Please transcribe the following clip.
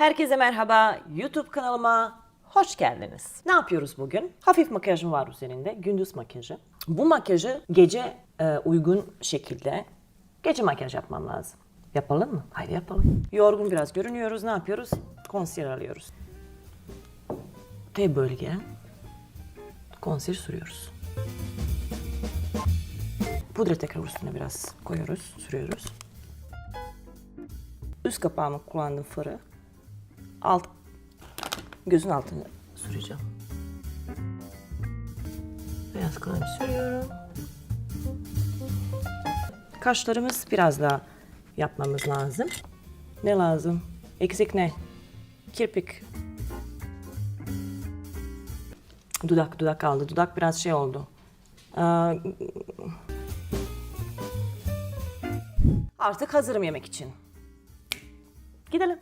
Herkese merhaba. YouTube kanalıma hoş geldiniz. Ne yapıyoruz bugün? Hafif makyajım var üzerinde. Gündüz makyajı. Bu makyajı gece e, uygun şekilde gece makyaj yapmam lazım. Yapalım mı? Haydi yapalım. Yorgun biraz görünüyoruz. Ne yapıyoruz? Concealer alıyoruz. T bölge concealer sürüyoruz. Pudra tekrar üstüne biraz koyuyoruz, sürüyoruz. Üst kapağımı kullandım fırı. Alt gözün altını süreceğim. Beyaz kalem sürüyorum. Kaşlarımız biraz daha yapmamız lazım. Ne lazım? Eksik ne? Kirpik. Dudak, dudak kaldı. Dudak biraz şey oldu. Aa, Artık hazırım yemek için. Gidelim.